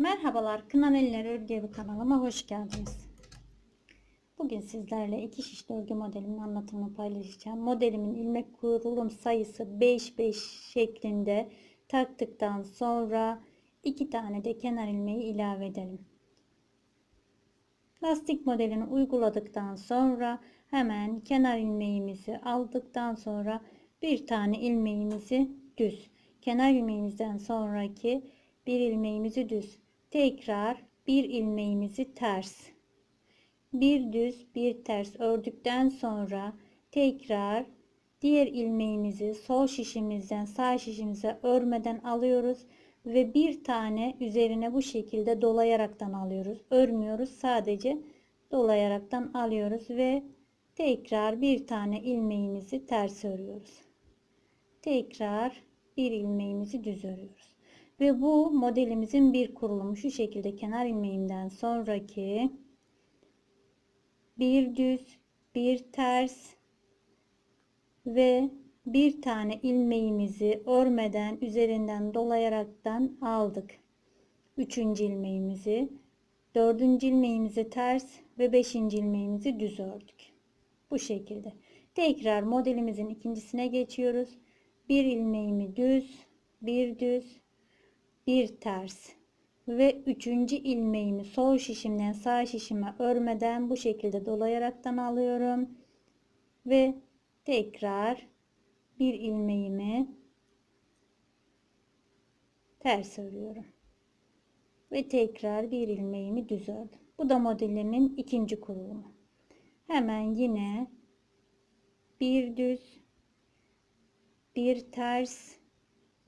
Merhabalar Kınan Eller Örgü Evi kanalıma hoş geldiniz. Bugün sizlerle iki şişli örgü modelinin anlatımını paylaşacağım. Modelimin ilmek kurulum sayısı 5-5 şeklinde taktıktan sonra iki tane de kenar ilmeği ilave edelim. Lastik modelini uyguladıktan sonra hemen kenar ilmeğimizi aldıktan sonra bir tane ilmeğimizi düz. Kenar ilmeğimizden sonraki bir ilmeğimizi düz. Tekrar bir ilmeğimizi ters. Bir düz bir ters ördükten sonra tekrar diğer ilmeğimizi sol şişimizden sağ şişimize örmeden alıyoruz ve bir tane üzerine bu şekilde dolayaraktan alıyoruz. Örmüyoruz sadece dolayaraktan alıyoruz ve tekrar bir tane ilmeğimizi ters örüyoruz. Tekrar bir ilmeğimizi düz örüyoruz. Ve bu modelimizin bir kurulumu şu şekilde kenar ilmeğimden sonraki bir düz bir ters ve bir tane ilmeğimizi örmeden üzerinden dolayaraktan aldık. Üçüncü ilmeğimizi, dördüncü ilmeğimizi ters ve beşinci ilmeğimizi düz ördük. Bu şekilde. Tekrar modelimizin ikincisine geçiyoruz. Bir ilmeğimi düz, bir düz, bir ters ve üçüncü ilmeğimi sol şişimden sağ şişime örmeden bu şekilde dolayaraktan alıyorum ve tekrar bir ilmeğimi ters örüyorum ve tekrar bir ilmeğimi düz ördüm. Bu da modelimin ikinci kurulumu. Hemen yine bir düz bir ters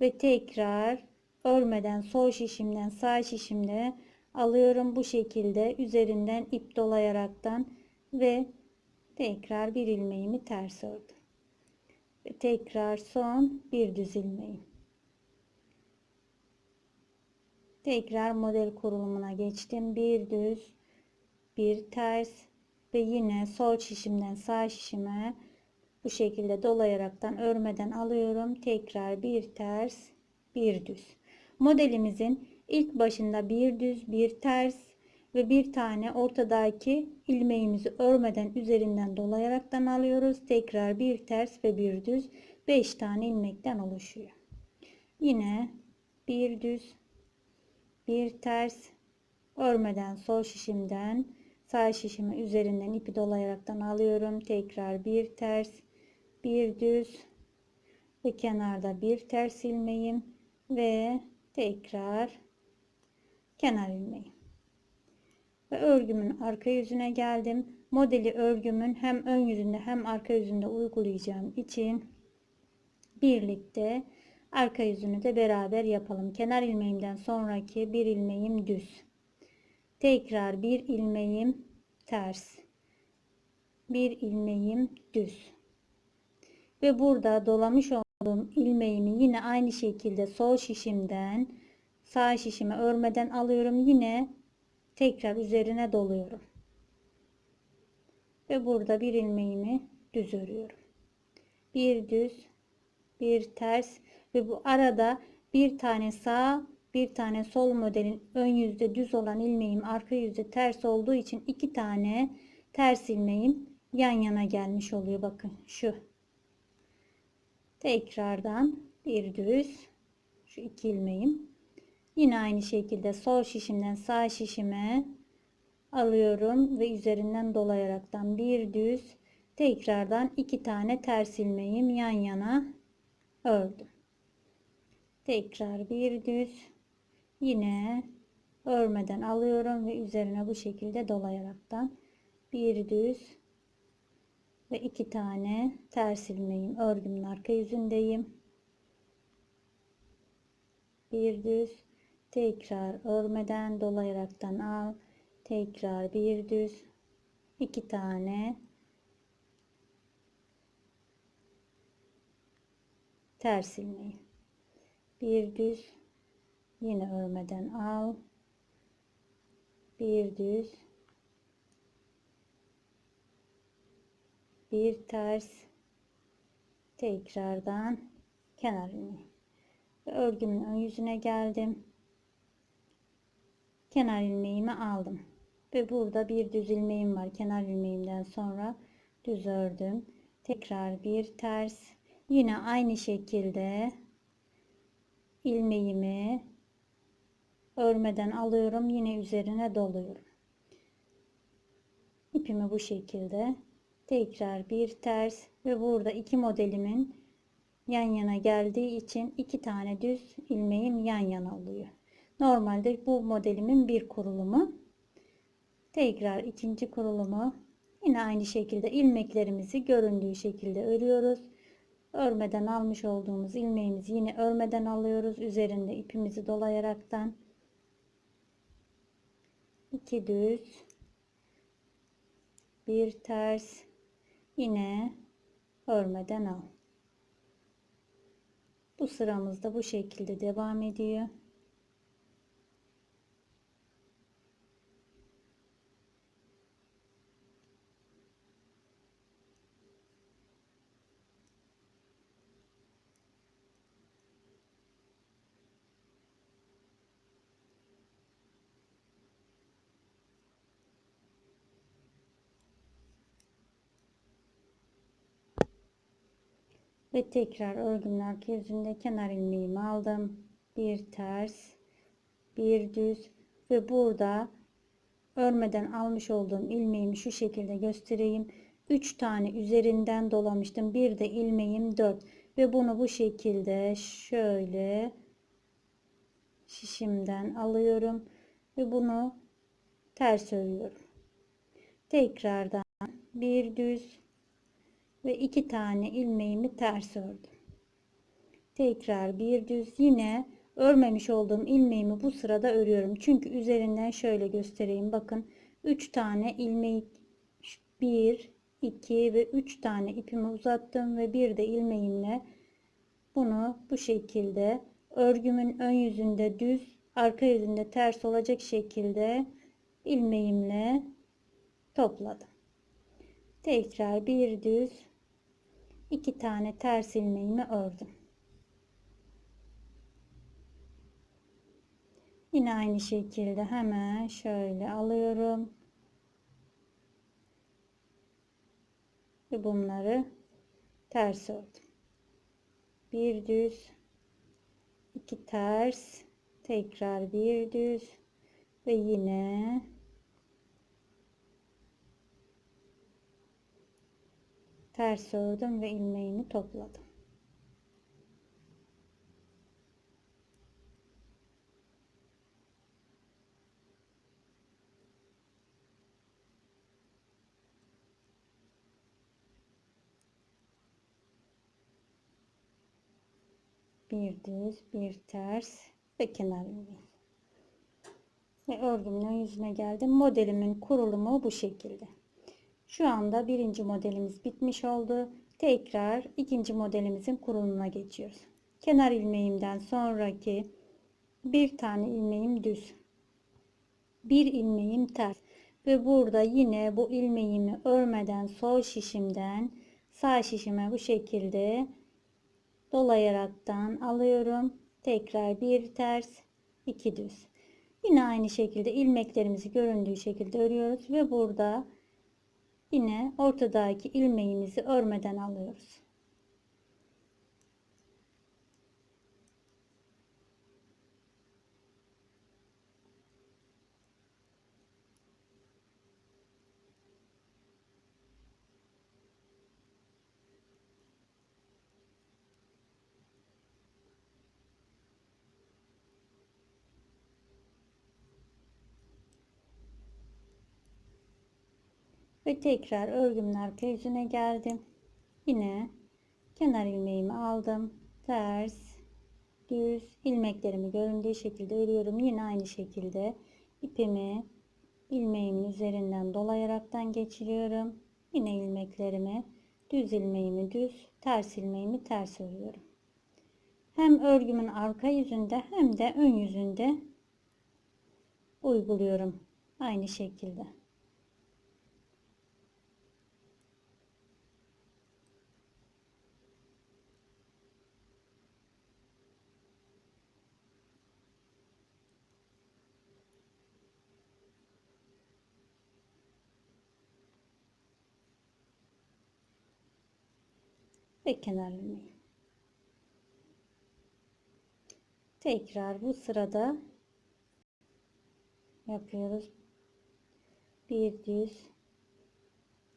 ve tekrar örmeden sol şişimden sağ şişimde alıyorum bu şekilde üzerinden ip dolayaraktan ve tekrar bir ilmeğimi ters ördüm. Ve tekrar son bir düz ilmeğim. Tekrar model kurulumuna geçtim. Bir düz bir ters ve yine sol şişimden sağ şişime bu şekilde dolayaraktan örmeden alıyorum. Tekrar bir ters bir düz modelimizin ilk başında bir düz bir ters ve bir tane ortadaki ilmeğimizi örmeden üzerinden dolayaraktan alıyoruz. Tekrar bir ters ve bir düz 5 tane ilmekten oluşuyor. Yine bir düz bir ters örmeden sol şişimden sağ şişime üzerinden ipi dolayaraktan alıyorum. Tekrar bir ters bir düz ve kenarda bir ters ilmeğim ve tekrar kenar ilmeği. Ve örgümün arka yüzüne geldim. Modeli örgümün hem ön yüzünde hem arka yüzünde uygulayacağım için birlikte arka yüzünü de beraber yapalım. Kenar ilmeğimden sonraki bir ilmeğim düz. Tekrar bir ilmeğim ters. Bir ilmeğim düz. Ve burada dolamış olduğum ilmeğimi yine aynı şekilde sol şişimden sağ şişime örmeden alıyorum. Yine tekrar üzerine doluyorum. Ve burada bir ilmeğimi düz örüyorum. Bir düz bir ters ve bu arada bir tane sağ bir tane sol modelin ön yüzde düz olan ilmeğim arka yüzde ters olduğu için iki tane ters ilmeğim yan yana gelmiş oluyor. Bakın şu tekrardan bir düz şu iki ilmeğim. Yine aynı şekilde sol şişimden sağ şişime alıyorum ve üzerinden dolayaraktan bir düz tekrardan iki tane ters ilmeğim yan yana ördüm. Tekrar bir düz yine örmeden alıyorum ve üzerine bu şekilde dolayaraktan bir düz ve iki tane ters ilmeğim örgümün arka yüzündeyim. Bir düz tekrar örmeden dolayaraktan al. Tekrar bir düz iki tane ters ilmeği. Bir düz yine örmeden al. Bir düz bir ters tekrardan kenar ilmeği ve örgümün ön yüzüne geldim kenar ilmeğimi aldım. Ve burada bir düz ilmeğim var. Kenar ilmeğimden sonra düz ördüm. Tekrar bir ters. Yine aynı şekilde ilmeğimi örmeden alıyorum. Yine üzerine doluyorum. İpimi bu şekilde tekrar bir ters ve burada iki modelimin yan yana geldiği için iki tane düz ilmeğim yan yana oluyor. Normalde bu modelimin bir kurulumu. Tekrar ikinci kurulumu yine aynı şekilde ilmeklerimizi göründüğü şekilde örüyoruz. Örmeden almış olduğumuz ilmeğimizi yine örmeden alıyoruz. Üzerinde ipimizi dolayaraktan iki düz bir ters yine örmeden al. Bu sıramızda bu şekilde devam ediyor. Ve tekrar örgümün arka yüzünde kenar ilmeğimi aldım. Bir ters, bir düz ve burada örmeden almış olduğum ilmeğimi şu şekilde göstereyim. 3 tane üzerinden dolamıştım. Bir de ilmeğim 4 ve bunu bu şekilde şöyle şişimden alıyorum ve bunu ters örüyorum. Tekrardan bir düz ve iki tane ilmeğimi ters ördüm. Tekrar bir düz yine örmemiş olduğum ilmeğimi bu sırada örüyorum. Çünkü üzerinden şöyle göstereyim. Bakın 3 tane ilmeği 1 2 ve 3 tane ipimi uzattım ve bir de ilmeğimle bunu bu şekilde örgümün ön yüzünde düz arka yüzünde ters olacak şekilde ilmeğimle topladım. Tekrar bir düz iki tane ters ilmeğimi ördüm. Yine aynı şekilde hemen şöyle alıyorum. Ve bunları ters ördüm. Bir düz, iki ters, tekrar bir düz ve yine ters ördüm ve ilmeğimi topladım. bir düz bir ters ve kenar ilmeği ve örgümün yüzüne geldim. Modelimin kurulumu bu şekilde şu anda birinci modelimiz bitmiş oldu. Tekrar ikinci modelimizin kurulumuna geçiyoruz. Kenar ilmeğimden sonraki bir tane ilmeğim düz. Bir ilmeğim ters. Ve burada yine bu ilmeğimi örmeden sol şişimden sağ şişime bu şekilde dolayaraktan alıyorum. Tekrar bir ters, iki düz. Yine aynı şekilde ilmeklerimizi göründüğü şekilde örüyoruz ve burada Yine ortadaki ilmeğimizi örmeden alıyoruz. Ve tekrar örgümün arka yüzüne geldim. Yine kenar ilmeğimi aldım. Ters, düz ilmeklerimi göründüğü şekilde örüyorum. Yine aynı şekilde ipimi ilmeğimin üzerinden dolayaraktan geçiriyorum. Yine ilmeklerimi düz ilmeğimi düz, ters ilmeğimi ters örüyorum. Hem örgümün arka yüzünde hem de ön yüzünde uyguluyorum aynı şekilde. Ve kenar ilmeği. Tekrar bu sırada yapıyoruz. Bir düz,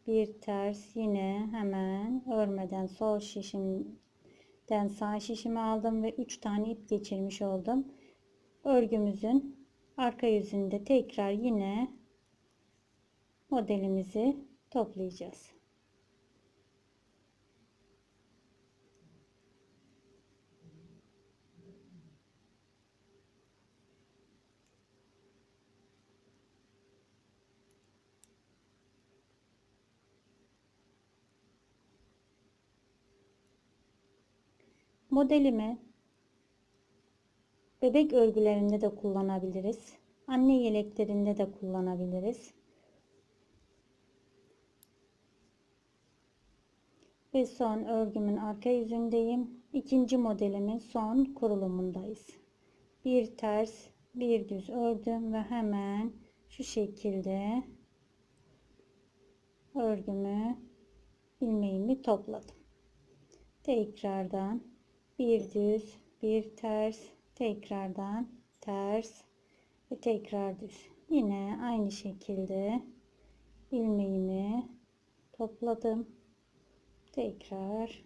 bir ters yine hemen örmeden sol şişimden sağ şişimi aldım ve 3 tane ip geçirmiş oldum. Örgümüzün arka yüzünde tekrar yine modelimizi toplayacağız. Modelimi bebek örgülerinde de kullanabiliriz. Anne yeleklerinde de kullanabiliriz. Ve son örgümün arka yüzündeyim. İkinci modelimin son kurulumundayız. Bir ters, bir düz ördüm ve hemen şu şekilde örgümü ilmeğimi topladım. Tekrardan bir düz, bir ters, tekrardan ters ve tekrar düz. Yine aynı şekilde ilmeğimi topladım. Tekrar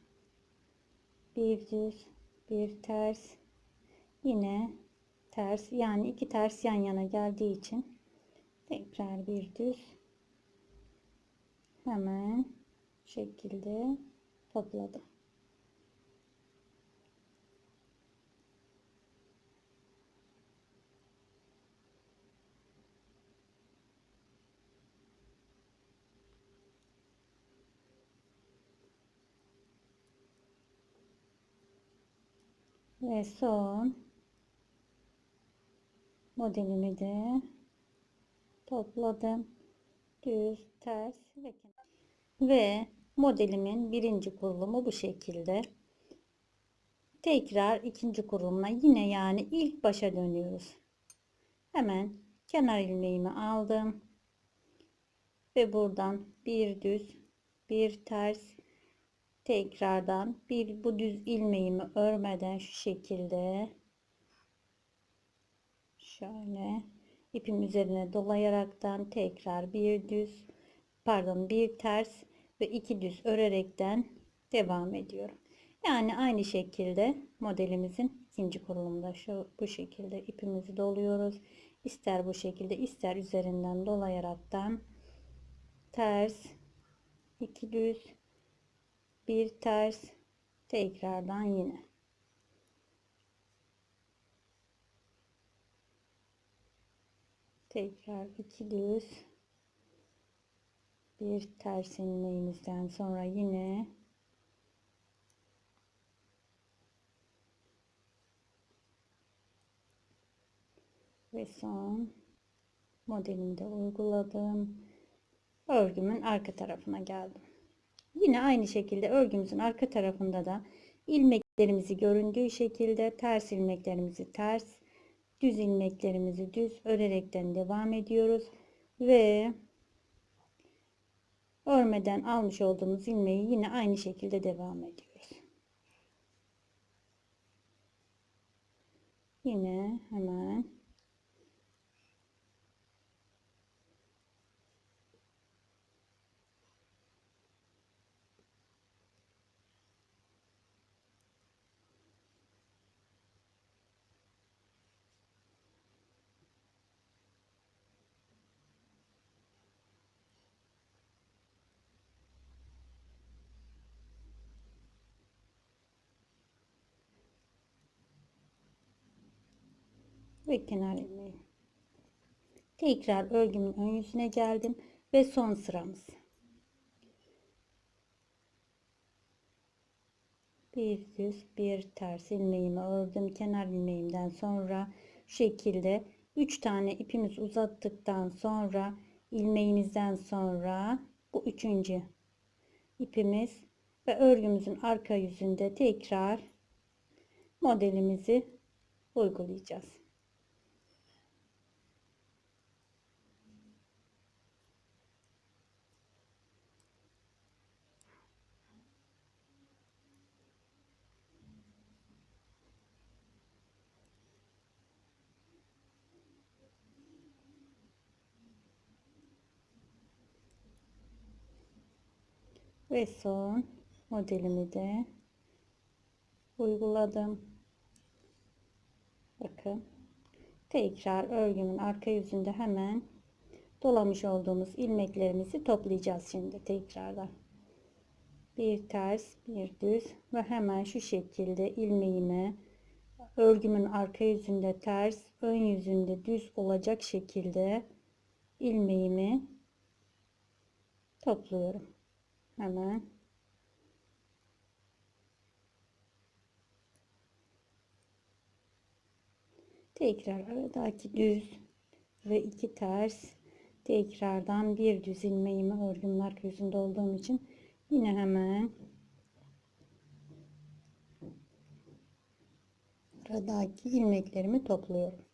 bir düz, bir ters, yine ters yani iki ters yan yana geldiği için tekrar bir düz hemen şekilde topladım. Ve son modelimi de topladım. Düz, ters ve. Ve modelimin birinci kurulumu bu şekilde. Tekrar ikinci kurulumuna yine yani ilk başa dönüyoruz. Hemen kenar ilmeğimi aldım. Ve buradan bir düz, bir ters, tekrardan bir bu düz ilmeğimi örmeden şu şekilde şöyle ipim üzerine dolayaraktan tekrar bir düz pardon bir ters ve iki düz örerekten devam ediyorum. Yani aynı şekilde modelimizin ikinci kurulumda şu bu şekilde ipimizi doluyoruz. İster bu şekilde ister üzerinden dolayaraktan ters iki düz bir ters. Tekrardan yine. Tekrar iki düz. Bir ters ilmeğimizden sonra yine ve son modelimde uyguladım. Örgümün arka tarafına geldim Yine aynı şekilde örgümüzün arka tarafında da ilmeklerimizi göründüğü şekilde ters ilmeklerimizi ters, düz ilmeklerimizi düz örerekten devam ediyoruz. Ve örmeden almış olduğumuz ilmeği yine aynı şekilde devam ediyoruz. Yine hemen ve kenar ilmeği. Tekrar örgümün ön yüzüne geldim ve son sıramız. Bir düz bir ters ilmeğimi ördüm. Kenar ilmeğimden sonra şu şekilde 3 tane ipimiz uzattıktan sonra ilmeğimizden sonra bu üçüncü ipimiz ve örgümüzün arka yüzünde tekrar modelimizi uygulayacağız. Ve son modelimi de uyguladım. Bakın. Tekrar örgümün arka yüzünde hemen dolamış olduğumuz ilmeklerimizi toplayacağız şimdi tekrardan. Bir ters, bir düz ve hemen şu şekilde ilmeğime örgümün arka yüzünde ters, ön yüzünde düz olacak şekilde ilmeğimi topluyorum. Hemen tekrar aradaki düz ve iki ters tekrardan bir düz ilmeğimi örgümün arka yüzünde olduğum için yine hemen aradaki ilmeklerimi topluyorum.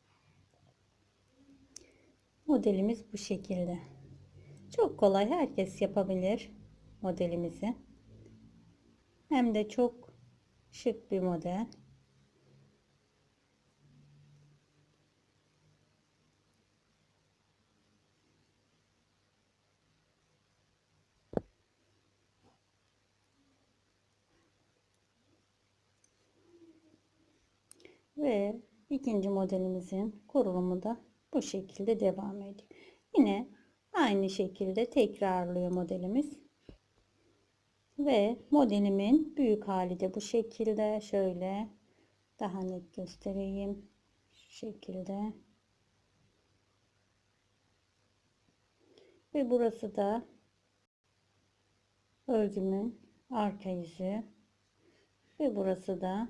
Modelimiz bu şekilde. Çok kolay herkes yapabilir modelimizi. Hem de çok şık bir model. Ve ikinci modelimizin kurulumu da bu şekilde devam ediyor. Yine aynı şekilde tekrarlıyor modelimiz. Ve modelimin büyük hali de bu şekilde. Şöyle daha net göstereyim. Şu şekilde. Ve burası da örgümün arka yüzü. Ve burası da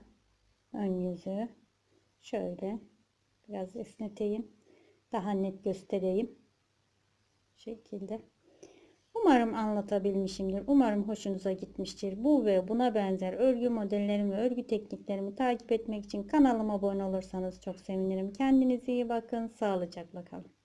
ön yüzü. Şöyle biraz esneteyim. Daha net göstereyim. Bu şekilde. Umarım anlatabilmişimdir. Umarım hoşunuza gitmiştir. Bu ve buna benzer örgü modellerimi örgü tekniklerimi takip etmek için kanalıma abone olursanız çok sevinirim. Kendinize iyi bakın. Sağlıcakla kalın.